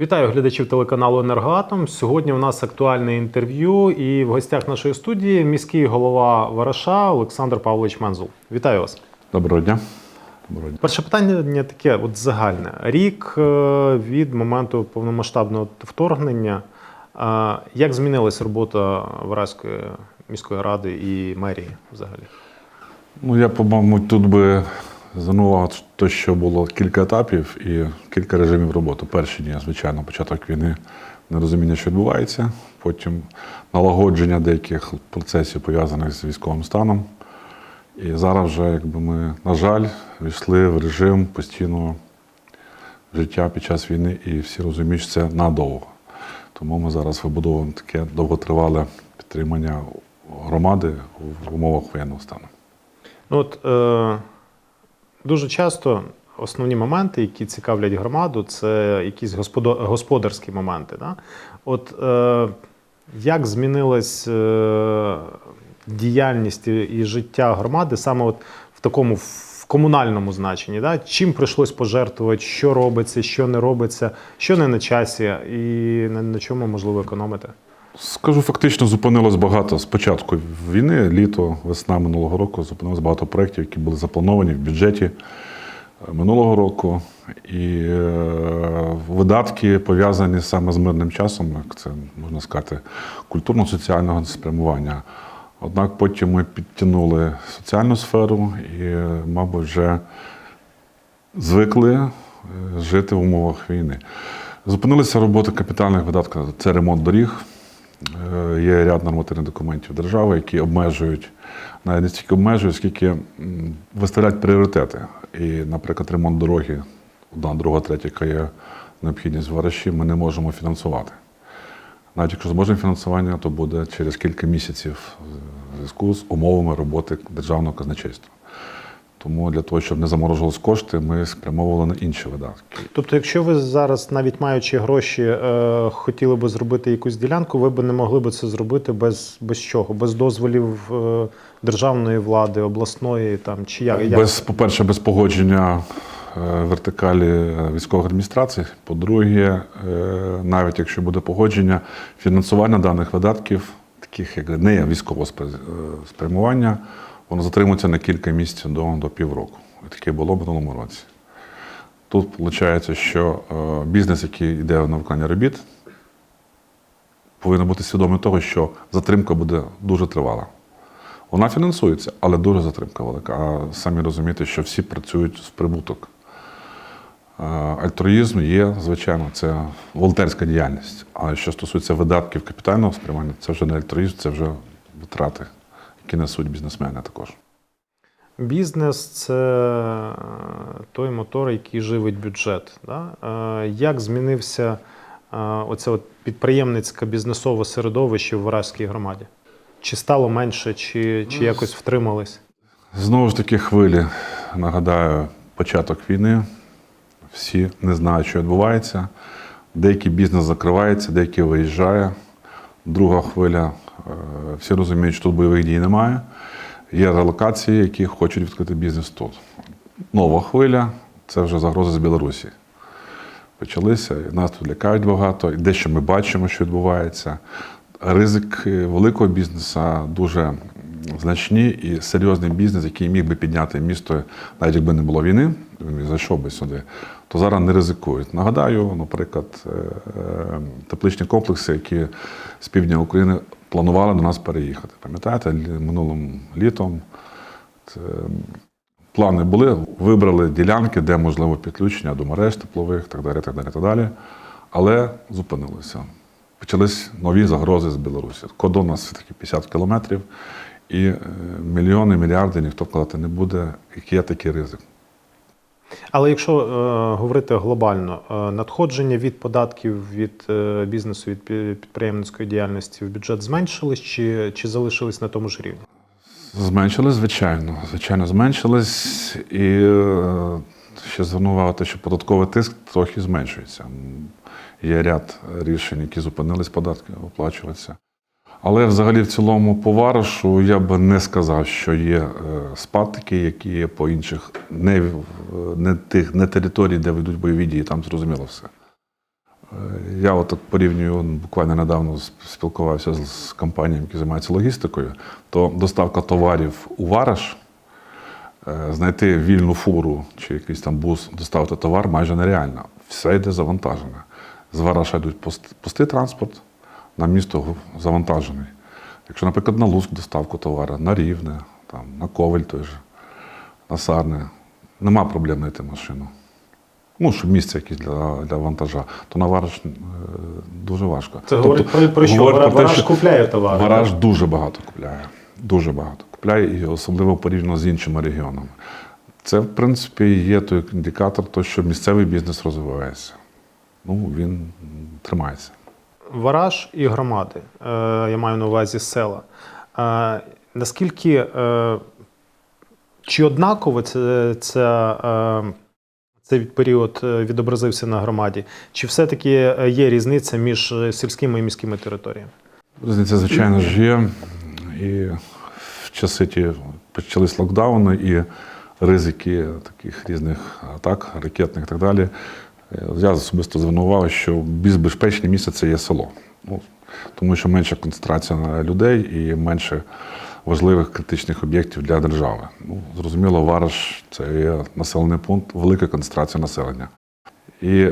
Вітаю глядачів телеканалу Енергоатом. Сьогодні у нас актуальне інтерв'ю, і в гостях нашої студії міський голова Вараша Олександр Павлович Мензул. Вітаю вас. Доброго дня. Доброго дня. Перше питання таке: от загальне. Рік е, від моменту повномасштабного вторгнення. Е, Як змінилась робота Вараської міської ради і мерії взагалі? Ну, я, по-моєму, тут би звернув те, що було кілька етапів і кілька режимів роботи. Перший дні, звичайно, початок війни, нерозуміння, що відбувається, потім налагодження деяких процесів, пов'язаних з військовим станом. І зараз вже, якби ми, на жаль, війшли в режим постійного життя під час війни, і всі розуміють, що це надовго. Тому ми зараз вибудовуємо таке довготривале підтримання громади в умовах воєнного стану. Ну, от, е, дуже часто основні моменти, які цікавлять громаду, це якісь господарські моменти. Да? От е, як змінилась е, діяльність і- життя громади саме от в такому в комунальному значенні? Да? Чим прийшлось пожертвувати, що робиться, що не робиться, що не на часі, і на, на чому можливо економити? Скажу, фактично зупинилось багато з початку війни, літо, весна минулого року зупинилось багато проєктів, які були заплановані в бюджеті е, минулого року. І е, видатки пов'язані саме з мирним часом, як це можна сказати, культурно-соціального спрямування. Однак потім ми підтягнули соціальну сферу і, е, мабуть, вже звикли жити в умовах війни. Зупинилися роботи капітальних видатків. Це ремонт доріг. Е, Є ряд нормативних документів держави, які обмежують, навіть не стільки обмежують, скільки виставляють пріоритети. І, наприклад, ремонт дороги, одна, друга, третя, яка є необхідність в Вараші, ми не можемо фінансувати. Навіть якщо зможемо фінансування, то буде через кілька місяців в зв'язку з умовами роботи державного казначейства. Тому для того, щоб не заморожувалися кошти, ми спрямовували на інші видатки. Тобто, якщо ви зараз, навіть маючи гроші, е, хотіли би зробити якусь ділянку, ви б не могли би це зробити без, без чого? Без дозволів е, державної влади, обласної там чи як? Без, по-перше, без погодження е, вертикалі військових адміністрацій. По-друге, навіть якщо буде погодження, фінансування даних видатків, таких як не військового спря- спрямування, воно затримується на кілька місяців до, до півроку. Таке було в минулому році. Тут виходить, що е, бізнес, який йде на виконання робіт, повинен бути свідомий того, що затримка буде дуже тривала. Вона фінансується, але дуже затримка велика. А самі розумієте, що всі працюють в прибуток. Е, Альтруїзм є, звичайно, це волонтерська діяльність. А що стосується видатків капітального спрямування, це вже не альтруїзм, це вже витрати, які несуть бізнесмени також. Бізнес це е, той мотор, який живить бюджет. Да? Е, Як змінився е, оце от підприємницьке бізнесове середовище в Варажській громаді? Чи стало менше, чи, чи якось втримались? Знову ж таки, хвилі. Нагадаю, початок війни. Всі не знають, що відбувається. Деякий бізнес закривається, деякий виїжджає. Друга хвиля. е, Всі розуміють, що тут бойових дій немає. Є релокації, які хочуть відкрити бізнес тут. Нова хвиля це вже загрози з Білорусі. Почалися, нас тут лякають багато, і дещо ми бачимо, що відбувається. Ризик великого бізнесу дуже значні і серйозний бізнес, який міг би підняти місто, навіть якби не було війни, він зайшов би сюди, то зараз не ризикують. Нагадаю, наприклад, е, е, тепличні комплекси, які з півдня України планували до нас переїхати. Пам'ятаєте, минулим літом це плани були, вибрали ділянки, де можливо підключення до мереж теплових, так далі, так далі, так далі. Але зупинилися. Почались нові загрози з Білорусі. Кордон у нас все-таки 50 кілометрів, і е, мільйони, мільярди ніхто вкладати не буде. Який є такий ризик? Але якщо е, говорити глобально, е, надходження від податків від е, бізнесу, від підприємницької діяльності в бюджет зменшились чи, чи залишились на тому ж рівні? Зменшились, звичайно. Звичайно, зменшились. І е, ще звернув увагу те, що податковий тиск трохи зменшується. Є ряд рішень, які зупинились податки оплачуватися. Але взагалі в цілому по варишу я би не сказав, що є е, спад такий, які є по інших, не, не, тих, не території, де ведуть бойові дії, там зрозуміло все. Я от так порівнюю, буквально недавно спілкувався з, компаніями, які займаються логістикою, то доставка товарів у Вараш, е, знайти вільну фуру чи якийсь там бус, доставити товар майже нереально. Все йде завантажене. З Вараша йдуть пустий транспорт, на місто завантажений. Якщо, наприклад, на Луцьк доставку товару, на Рівне, там, на Ковель той же, на Сарне, нема проблем знайти машину. Ну, щоб місце якесь для, для вантажа, то на Вараж е, дуже важко. Це говорить про, про що? говорить Вара- про те, що купляє товари. Вараж так? дуже багато купляє. Дуже багато купляє, і особливо порівняно з іншими регіонами. Це, в принципі, є той індикатор, то, що місцевий бізнес розвивається. Ну, він тримається. Вараж і громади. Е, я маю на увазі села. Е, наскільки е, чи однаково це, це, цей період відобразився на громаді? Чи все-таки є різниця між сільськими і міськими територіями? Різниця, звичайно ж, є. І в часи ті почались локдауни і ризики таких різних атак, ракетних і так далі. Я особисто звернув увагу, що більш безпечне місце це є село. Ну, тому що менша концентрація людей і менше важливих критичних об'єктів для держави. Ну, зрозуміло, Вараш це є населений пункт, велика концентрація населення. І е,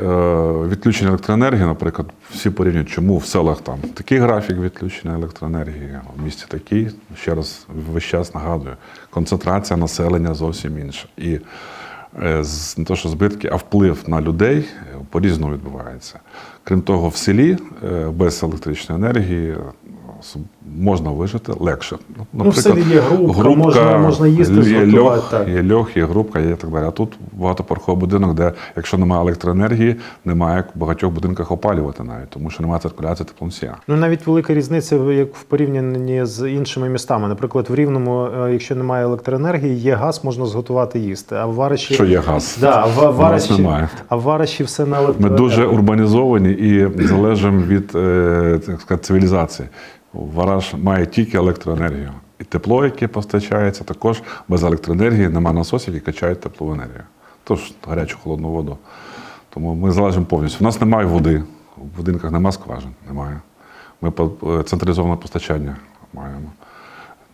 відключення електроенергії, наприклад, всі порівнюють, чому в селах там такий графік відключення електроенергії, в місті такий. Ще раз весь час нагадую, концентрація населення зовсім інша. І не то, що збитки, а вплив на людей е, по-різному відбувається. Крім того, в селі е, без електричної енергії е, можна вижити легше. Ну, в селі є групка, можна- можна їсти, є льох, так. є льох, є групка, є так далі. А тут багатоповерховий будинок, де якщо немає електроенергії, немає як в багатьох будинках опалювати навіть, тому що немає циркуляції теплоносія. Ну навіть велика різниця в- як в порівнянні з іншими містами. Наприклад, в Рівному, е, якщо немає електроенергії, є газ, можна зготувати їсти. А в Вариші Що є газ? Да, в, нас Вариші, немає. а в Вариші все на Ми дуже урбанізовані і залежимо від е, так сказати, цивілізації. Вараж має тільки електроенергію. І тепло, яке постачається, також без електроенергії немає насосів, які качають теплову енергію. Тож гарячу холодну воду. Тому ми залежимо повністю. У нас немає води, в будинках немає скважин, немає. Ми е, централізоване постачання маємо.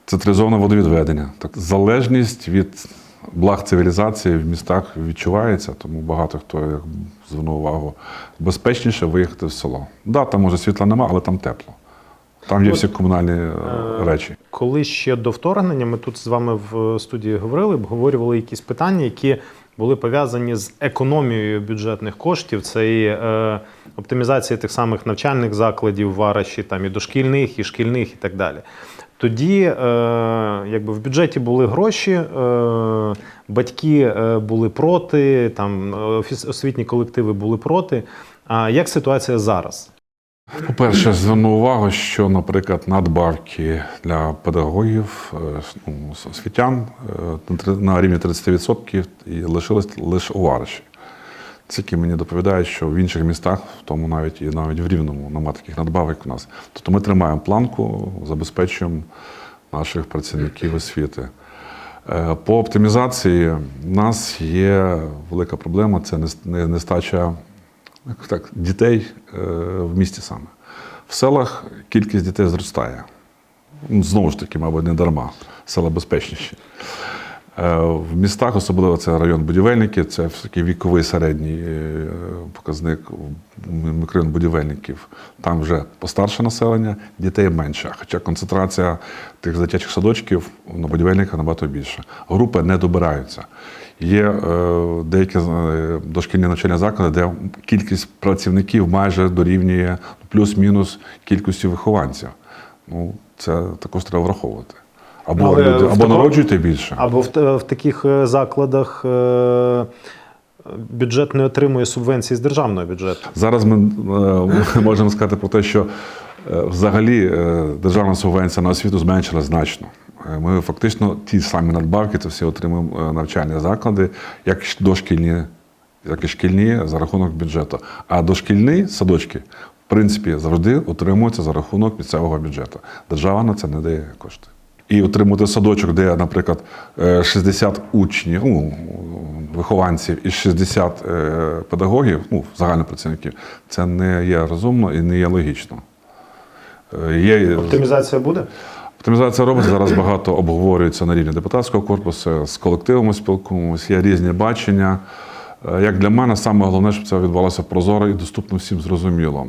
Централізоване водовідведення. Так, залежність від благ цивілізації в містах відчувається, тому багато хто звернув увагу, безпечніше виїхати в село. Да, там може світла нема, але там тепло. Там є От, всі комунальні е, речі. Коли ще до вторгнення ми тут з вами в студії говорили, обговорювали якісь питання, які були пов'язані з економією бюджетних коштів. Це і е, оптимізація тих самих навчальних закладів Вараші, там і дошкільних, і шкільних, і так далі. Тоді, е, якби в бюджеті були гроші, е, батьки е, були проти, там е, офіс- освітні колективи були проти. А як ситуація зараз? По-перше, зверну увагу, що, наприклад, надбавки для педагогів, е, ну, освітян е, на рівні 30% і лишились лише у Варші. Тільки мені доповідають, що в інших містах, в тому навіть і навіть в Рівному, немає таких надбавок у нас. Тобто ми тримаємо планку, забезпечуємо наших працівників освіти. Е, По оптимізації в нас є велика проблема це не- нестача так, дітей е, в місті саме. В селах кількість дітей зростає. Ну, Знову ж таки, мабуть, не дарма. Села безпечніші. Е, В містах, особливо це район будівельників, це такий віковий середній е, показник мікрорайон будівельників. Там вже постарше населення, дітей менше. Хоча концентрація тих дитячих садочків на будівельниках набагато більша. Групи не добираються. Є е, деякі е, дошкільні навчальні заклади, де кількість працівників майже дорівнює плюс-мінус кількості вихованців. Ну, це також треба враховувати. Або, Але люди, або такому- народжуйте більше. Або в, в таких е, закладах е, бюджет не отримує субвенції з державного бюджету. Зараз ми е, можемо сказати про те, що е, взагалі е, державна субвенція на освіту зменшила значно. Е, Ми фактично ті самі надбавки, це всі отримуємо е, навчальні заклади, як дошкільні, як і шкільні за рахунок бюджету. А дошкільні садочки, в принципі, завжди отримуються за рахунок місцевого бюджету. Держава на це не дає кошти. І отримати садочок, де, наприклад, е, 60 учнів, ну, вихованців і 60 е, педагогів, ну, загальних працівників, це не є розумно і не є логічно. Е, Є Оптимізація буде? Оптимізація робиться зараз багато обговорюється на рівні депутатського корпусу, з колективами спілкуємося, є різні бачення. Е, Як для мене, саме головне, щоб це відбувалося прозоро і доступно всім зрозуміло.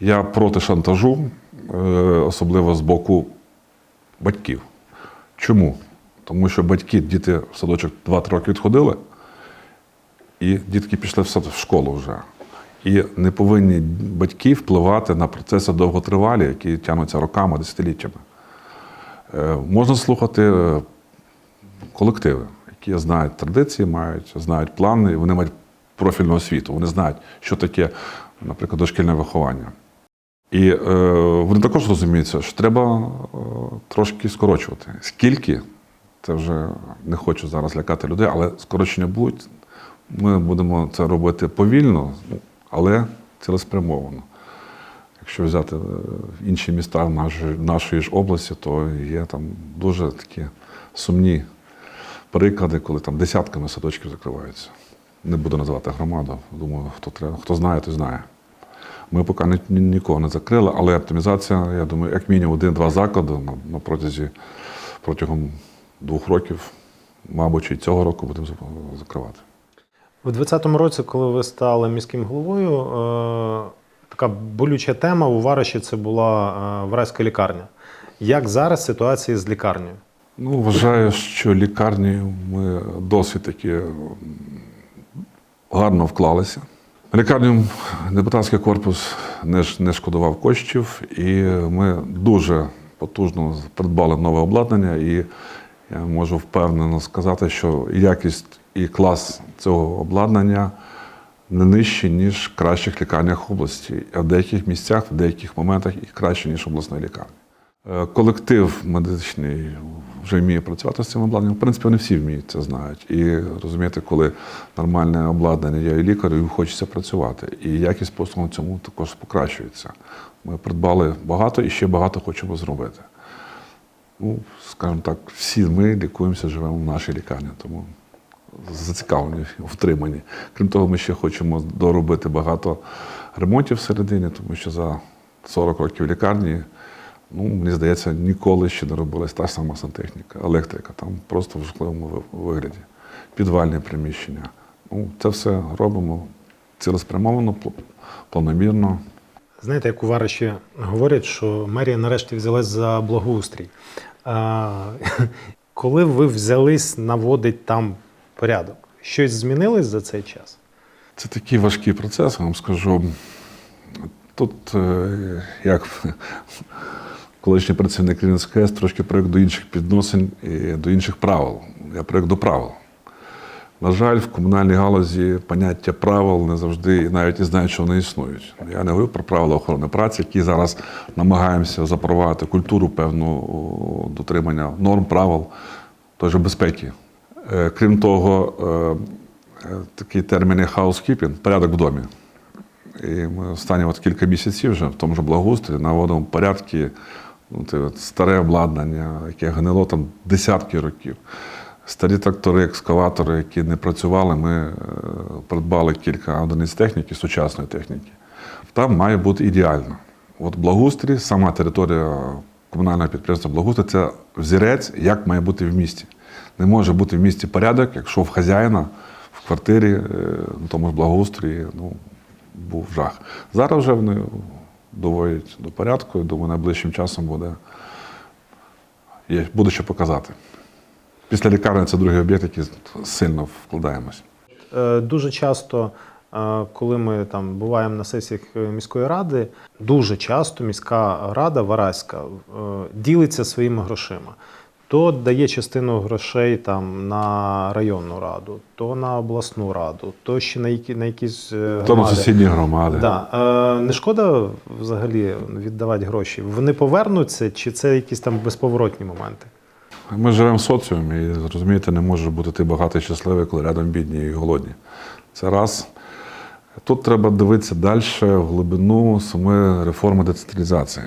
Я проти шантажу, е, особливо з боку батьків. Чому? Тому що батьки, діти в садочок 2-3 роки відходили, і дітки пішли в сад- в школу вже. І не повинні батьки впливати на процеси довготривалі, які тягнуться роками, десятиліттями. Е, Можна слухати е, колективи, які знають традиції, мають, знають плани, вони мають профільну освіту. Вони знають, що таке, наприклад, дошкільне виховання. І е, вони також розуміються, що треба е, трошки скорочувати. Скільки, це вже не хочу зараз лякати людей, але скорочення будуть. Ми будемо це робити повільно, але цілеспрямовано. Якщо взяти е, інші міста нашої, ж області, то є там дуже такі сумні приклади, коли там десятками садочків закриваються. Не буду називати громаду. Думаю, хто треба, хто знає, той знає. Ми поки ні, ні- нікого не закрили, але оптимізація, я думаю, як мінімум один-два заклади на, на протязі протягом двох років, мабуть, і цього року будемо закривати. У 2020 році, коли ви стали міським головою, е, така болюча тема у Вариші це була е, вразька лікарня. Як зараз ситуація з лікарнею? Ну, вважаю, що лікарні ми досить таки гарно вклалися. Лікарню депутатський корпус не, не шкодував коштів, і ми дуже потужно придбали нове обладнання. І я можу впевнено сказати, що якість і клас цього обладнання не нижчі, ніж в кращих лікарнях області. А в деяких місцях, в деяких моментах і краще, ніж обласної лікарні. Е, Колектив медичний вже вміє працювати з цим обладнанням. В принципі, вони всі вміють це знають. І розумієте, коли нормальне обладнання є і лікарю, і хочеться працювати. І якість послуг на цьому також покращується. Ми придбали багато і ще багато хочемо зробити. Ну, скажімо так, всі ми лікуємося, живемо в нашій лікарні, тому зацікавлені, втримані. Крім того, ми ще хочемо доробити багато ремонтів всередині, тому що за 40 років лікарні, ну, мені здається, ніколи ще не робилась та сама сантехніка, електрика, там просто в жахливому вигляді, підвальне приміщення. Ну, це все робимо цілеспрямовано, планомірно. Знаєте, як у Вариші говорять, що мерія нарешті взялась за благоустрій. А, коли ви взялись наводити там порядок, щось змінилось за цей час? Це такий важкий процес, я вам скажу. Тут, е, як колишній працівник Рівненської АЕС, трошки привик до інших підносин і до інших правил. Я привик до правил. На жаль, в комунальній галузі поняття правил не завжди і навіть не знають, що вони існують. Я не говорю про правила охорони праці, які зараз намагаємося запровадити культуру певну дотримання норм, правил, той же безпеки. Е, Крім того, е, е, такий термін як housekeeping – порядок в домі. І ми останні от кілька місяців вже в тому ж благоустрої наводимо порядки, ну, старе обладнання, яке гнило там десятки років. Старі трактори, екскаватори, які не працювали, ми придбали кілька одиниць техніки, сучасної техніки. Там має бути ідеально. От благоустрій, сама територія комунального підприємства благоустрій це взірець, як має бути в місті. Не може бути в місті порядок, якщо в хазяїна в квартирі, е, на тому ж благоустрої, ну, був жах. Зараз вже вони доводять до порядку, і думаю, найближчим часом буде, є, буде що показати. Після лікарні це другий об'єкт, який сильно вкладаємось. Е, Дуже часто, е, коли ми там буваємо на сесіях міської ради, дуже часто міська рада Вараська ділиться своїми грошима. То дає частину грошей там на районну раду, то на обласну раду, то ще на, які, на якісь е, То на сусідні громади. Да. Е, не шкода взагалі віддавати гроші. Вони повернуться, чи це якісь там безповоротні моменти? Ми живемо в соціумі, і розумієте, не може бути ти багатий щасливий, коли рядом бідні і голодні. Це раз. Тут треба дивитися далі в глибину самої реформи децентралізації.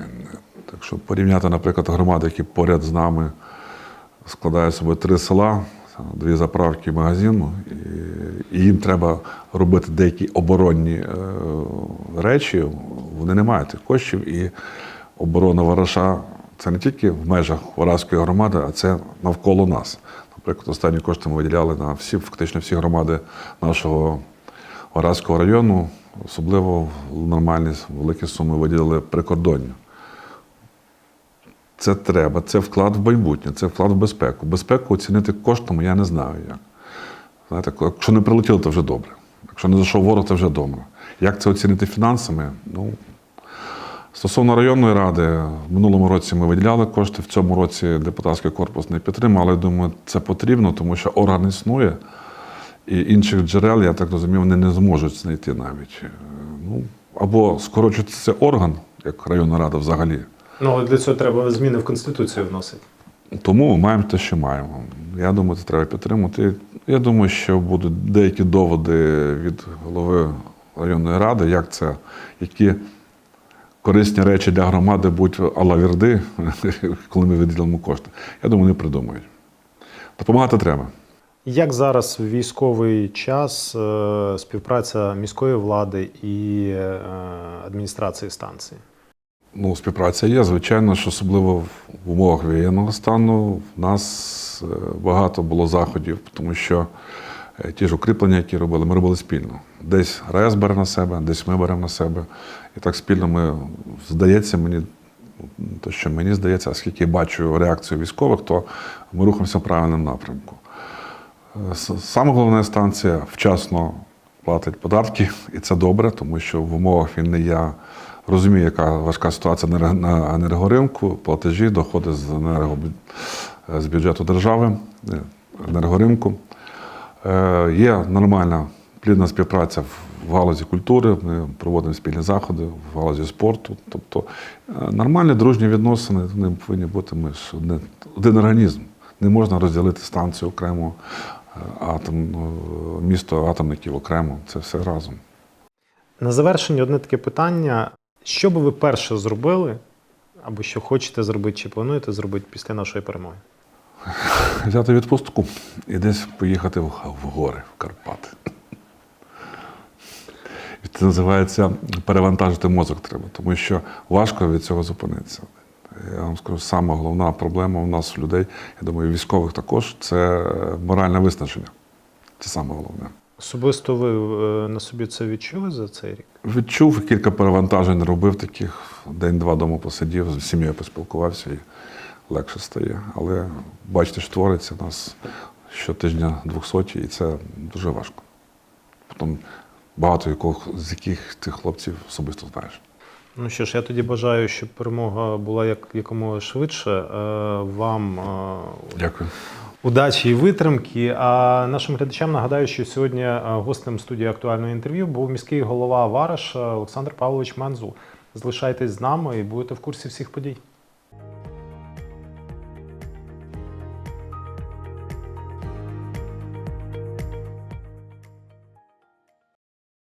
Якщо порівняти, наприклад, громади, які поряд з нами складають собою три села, дві заправки, магазин, і, і їм треба робити деякі оборонні е, речі, вони не мають тих коштів. І оборона Вараша це не тільки в межах Вараської громади, а це навколо нас. Наприклад, останні кошти ми виділяли на всі, фактично всі громади нашого Вараського району, особливо нормальні великі суми виділили прикордонню. Це треба, це вклад в майбутнє, це вклад в безпеку. Безпеку оцінити коштом я не знаю як. Знаєте, якщо не прилетіло, то вже добре. Якщо не зайшов ворог, то вже добре. Як це оцінити фінансами? Ну, стосовно районної ради, в минулому році ми виділяли кошти, в цьому році депутатський корпус не підтримав, але я думаю, це потрібно, тому що орган існує, і інших джерел, я так розумію, вони не зможуть знайти навіть. Ну, або скорочується цей орган, як районна рада взагалі. Ну, але для цього треба зміни в Конституцію вносити. Тому ми маємо те, що маємо. Я думаю, це треба підтримати. Я думаю, що будуть деякі доводи від голови районної ради, як це, які корисні речі для громади будуть алавірди, коли ми виділимо кошти. Я думаю, вони придумають. Допомагати треба. Як зараз в військовий час е, співпраця міської влади і е, адміністрації станції? Ну, співпраця є. Звичайно, що особливо в умовах воєнного стану в нас е, багато було заходів, тому що е, ті ж укріплення, які робили, ми робили спільно. Десь РАЕС бере на себе, десь ми беремо на себе. І так спільно ми, здається, мені, то, що мені здається, оскільки я бачу реакцію військових, то ми рухаємося в правильному напрямку. Е, Саме головна станція вчасно платить податки, і це добре, тому що в умовах війни я розумію, яка важка ситуація на енергоринку, платежі, доходи з, енерго, з бюджету держави, е, енергоринку. Е, Є нормальна плідна співпраця в- галузі культури, ми проводимо спільні заходи в галузі спорту. Тобто е, нормальні дружні відносини вони повинні бути. Ми ж одне- один організм. Не можна розділити станцію окремо, атом, місто атомників окремо. Це все разом. На завершення одне таке питання: що би ви перше зробили, або що хочете зробити, чи плануєте зробити після нашої перемоги? Взяти відпустку і десь поїхати в, гори, в Карпати. Це називається перевантажити мозок треба, тому що важко від цього зупинитися. Я вам скажу, сама головна проблема у нас у людей, я думаю, військових також, це моральне виснаження. Це саме головне. Особисто ви е, на собі це відчули за цей рік? Відчув кілька перевантажень, робив таких, день-два дома посидів, з сім'єю поспілкувався і легше стає. Але бачите, що твориться у нас щотижня 200, і це дуже важко. Потім багато якого, з яких тих хлопців особисто знаєш. Ну що ж, я тоді бажаю, щоб перемога була як якомога швидше. Е, Вам е, Дякую. Удачі і витримки. А нашим глядачам нагадаю, що сьогодні е, гостем студії актуального інтерв'ю був міський голова Вараш Олександр Павлович Манзу. Залишайтесь з нами і будете в курсі всіх подій.